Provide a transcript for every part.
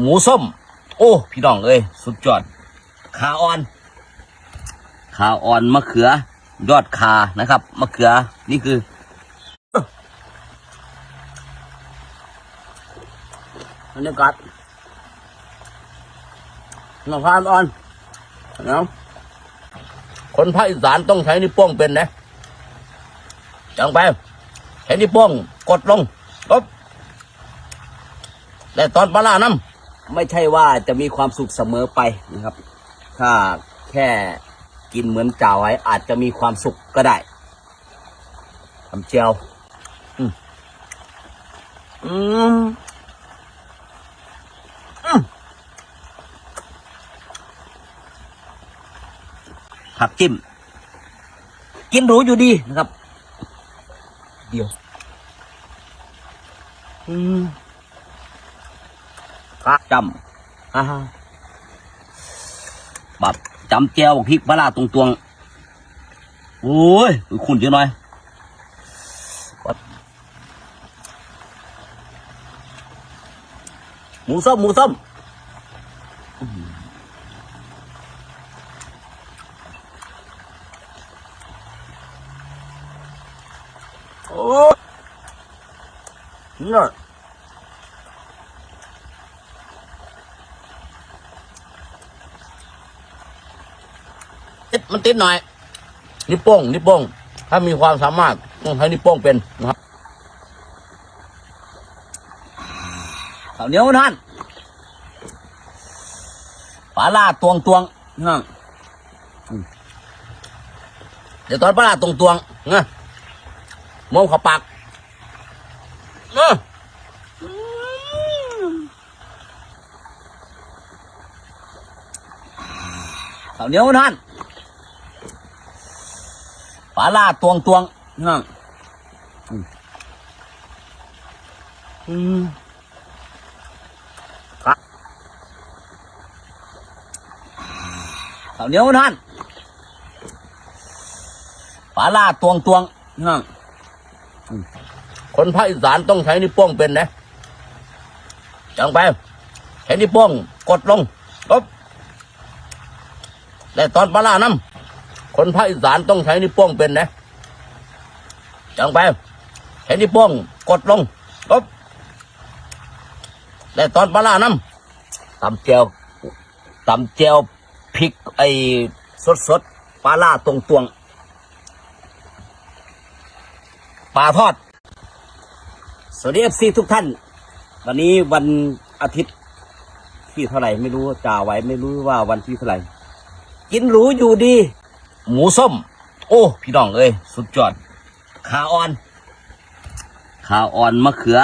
หมูส้ม โอ้ พี่น้องเอ้ยสุดยอดขาอ่อนขาอ่อนมะเขือ ยอดคานะครับมะเขือนี่คือบรรยากาศน้อพานอ่อนเนาะคนภาคอีสานต้องใช้นิ้วโป้งเป็นนะจังไปใช้นิ้วโป้งกดลงปุ๊บแต่ตอนปลาร้าน้ำ ไม่ใช่ว่าจะมีความสุขเสมอไปนะครับ ถ้าแค่กินเหมือนจ่าไว้อาจจะมีความสุขก็ได้ทำเจียวอืมอืมผักจิ้ม กินหรูอยู่ดีนะครับ เดียว อืม กะจำฮ่าฮ่าแบบจำแจวพริกปลาร้าตรงตวงๆโอ้ยขุ่นเยอะหน่อยหมูส้มหมูส้มโอ้นี่ยติด มันติดหน่อยนิ้วโป้งนิ้วโป้ง ถ้ามีความสามารถต้องใช้นิ้วโป้งเป็นนะครับข้าวเหนียวท่านปลาล่าตวงตวงนะเดี๋ยวตอนปลาล่าตวงตวงนะมองเขาปากเออข้าวเหนียวท่าน ปลาล่าตวงตวงนะอืมอืมครับข้าวเหนียวท่านปลาล่าตวงตวงนะคนภาคอีสานต้องใช้นิ้วโป้งเป็นนะจังไปใช้นิ้วโป้งกดลงปุ๊บแต่ตอนปลาร้าน้ำ คนภาคอีสานต้องใช้นิ้วโป้งเป็นนะจังไปใช้นิ้วโป้งกดลงปุ๊บแต่ตอนปลาร้าน้ำตำเจียวตำเจียวพริกไอ้สดสดปลาล่าตรงตวงปลาทอด สวัสดีเอฟซีทุกท่าน วันนี้วันอาทิตย์ที่เท่าไหร่ไม่รู้จ่าไว้ไม่รู้ว่าวันที่เท่าไหร่กินหรูอยู่ดี หมูส้ม โอ้ พี่น้องเอ้ยสุดยอดขาอ่อนขาอ่อนมะเขือ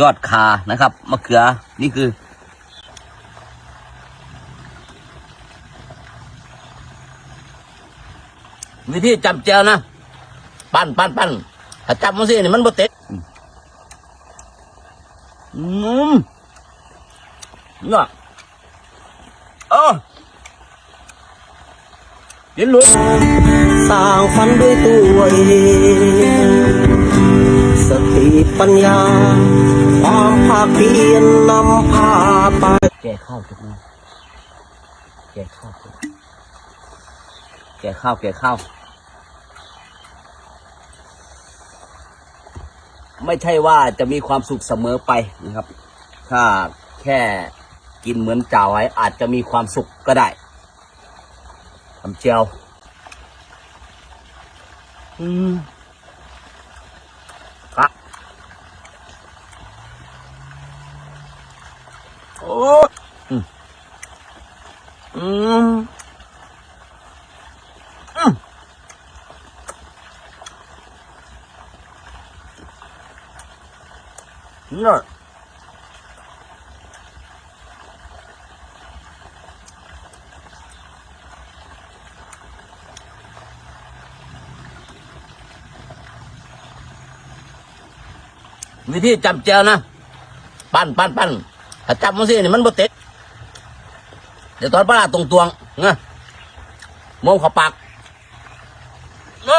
ยอดคานะครับมะเขือนี่คือ วิธีจำเจียวนะ ปั้นปั้นปั้นถ้าจับมันสินี่มันบ่เต็ดอืมน่ะเออ กินหลูสร้างฝันด้วยตัวเองสติปัญญา ความภาคเพียรนำพาไป แกข้าวจุกนะแกข้าวจุกแกข้าวแกข้าวไม่ใช่ว่าจะมีความสุขเสมอไปนะครับ ถ้าแค่กินเหมือนจ่าไว้อาจจะมีความสุขก็ได้ ทำเจียวอืมค วิธีจำเจียนะปั้นปั้นปั้นถ้าจับมันสินี่มันบ่ติดเดี๋ยวตอนปลาตรงตวงนะมองเข้าปากนะ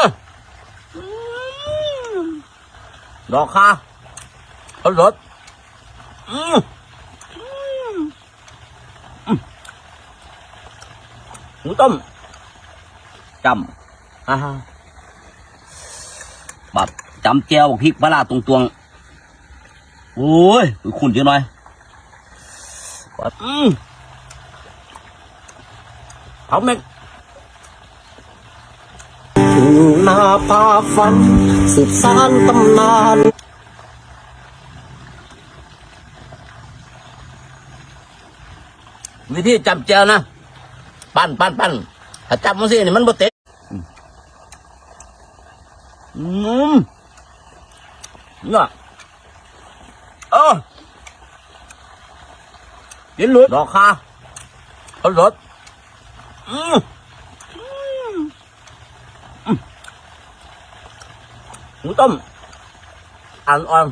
ดอกคาเขารสอืมหมูต้มจำอ่าแบบจำเจียวพริกปลาตรงตวง โอ้ยขุ่นเยอะหน่อยแบบอืมเผาเม็ดหน้าพาฝัน สืบสานตำนานวิธีจำแจวนะ ปั้นปั้นปั้นถ้าจับมันสินี่มันบ่เตะอืมเนี่ย เออยินหลุดดอกคาเขาหลุดอืมอืมอืมหมูต้มอ่านอ่อน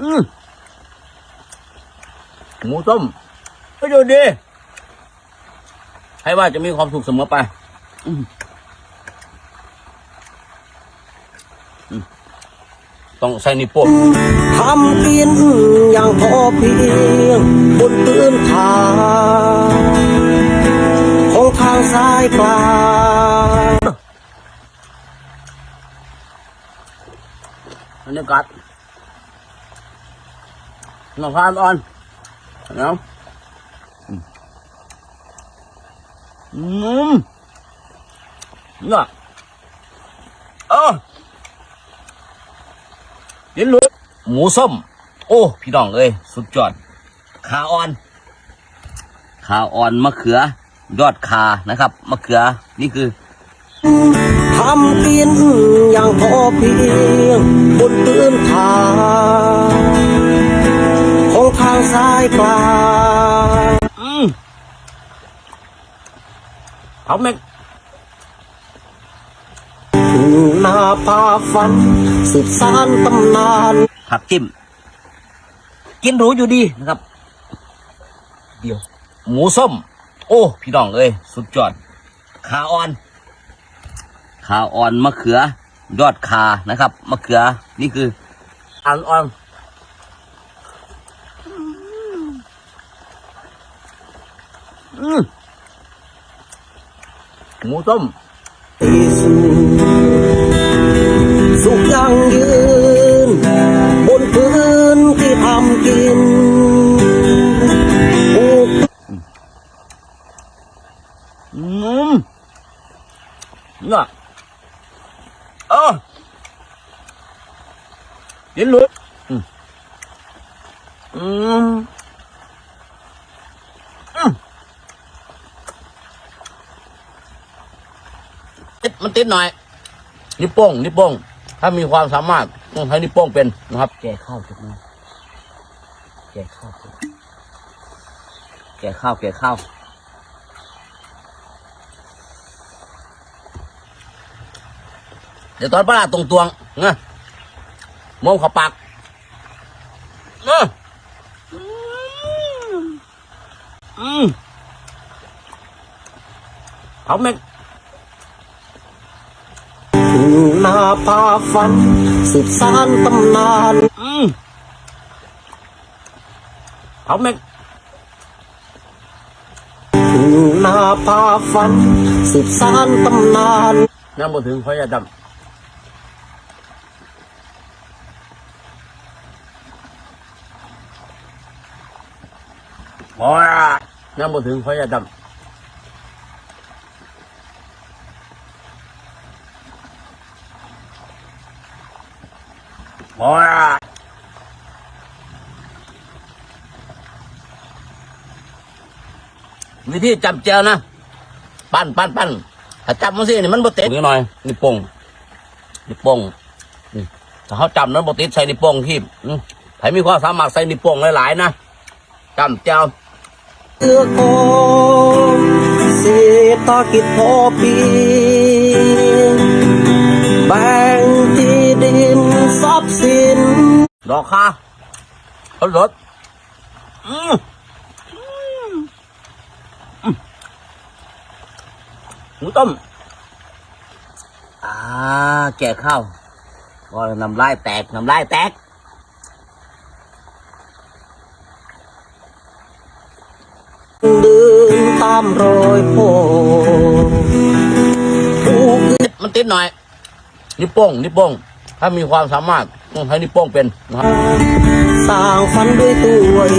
อืมหมูต้มก็อยู่ดีให้ว่าจะมีความสุขเสมอไป อืมอืม ต้องใส่นิ้วโป้งทำกินอย่างพอเพียง บนพื้นฐานของทางสายกลางบรรยากาศหน้าพานอ่อนเนาะอืมอืมเนี่ยเออยิน หลุดหมูส้ม โอ้ พี่น้องเอ้ยสุดยอดขาอ่อนขาอ่อนมะเขือ ยอดคานะครับมะเขือนี่คือทำกินอย่างพอเพียงบนพื้นฐานของทางสายกลางอืมเผาเม็ดห น้าพาฝันสืบสานตำนานผักจิ้ม กินหรูอยู่ดีนะครับ เดียว หมูส้ม โอ้ พี่น้องเอ้ยสุดยอดขาอ่อน ขาอ่อนมะเขือ ยอดคานะครับมะเขือ นี่คืออ่อนอ่อนอืมหมูส้ม สุขยั่งยืน บนพื้นที่ทำกินปลูกอืมเนี่ยเออยินหลุดอืมอืมอืมติดมันติดหน่อย นิ้วโป้งนิ้วโป้ง ถ้ามีความสามารถต้องใช้นิ้วโป้งเป็นนะครับ แก่ข้าวจุดนี้แก่ข้าวจุดแก่ข้าวแก่ข้าวเดี๋ยวตอนปลาร้าตรงตวงๆนะมองเขับปากเนอะอืมเผาเม็ดห น้าพาฝัน สืบสานตำนานอืมเผาเม็ดหน้าพาฝัน สืบสานตำนานน้ำบ่ถึงพอยาดำพอละน้ำบ่ถึงพอยาดำพอละ วิธีจับแจวนะ ปั้นปั้นปั้นถ้าจับมันสินี่มันบ่เตะนิดหน่อยนี่วโป้งนี่วโป้งนี่ถ้าเขาจับนั้นบ่ติดใส่นี่วโป้งที่อืมใครมีความสามารถใส่นี่วโป้งหลายๆนะจำแจวเอื้อกองเศรษฐกิจพอเพียง บ่งที่ดินทรัพย์สิน ดอกค่ะรถรถหมูต้ม อ่า แก่ข้าวก็น้ำลายแตก น้ำลายแตกเดินตามรอยโพ่อมันติดหน่อย นิ้วโป้งนิ้วโป้งถ้ามีความสามารถต้องใช้นิ้วโป้งเป็นนะครับสร้างฝันด้วยตัวเอ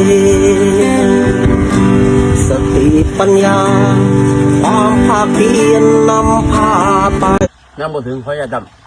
งสติปัญญาความภาคเพียรนำพาไปน้ำมาถึงพระยาดำ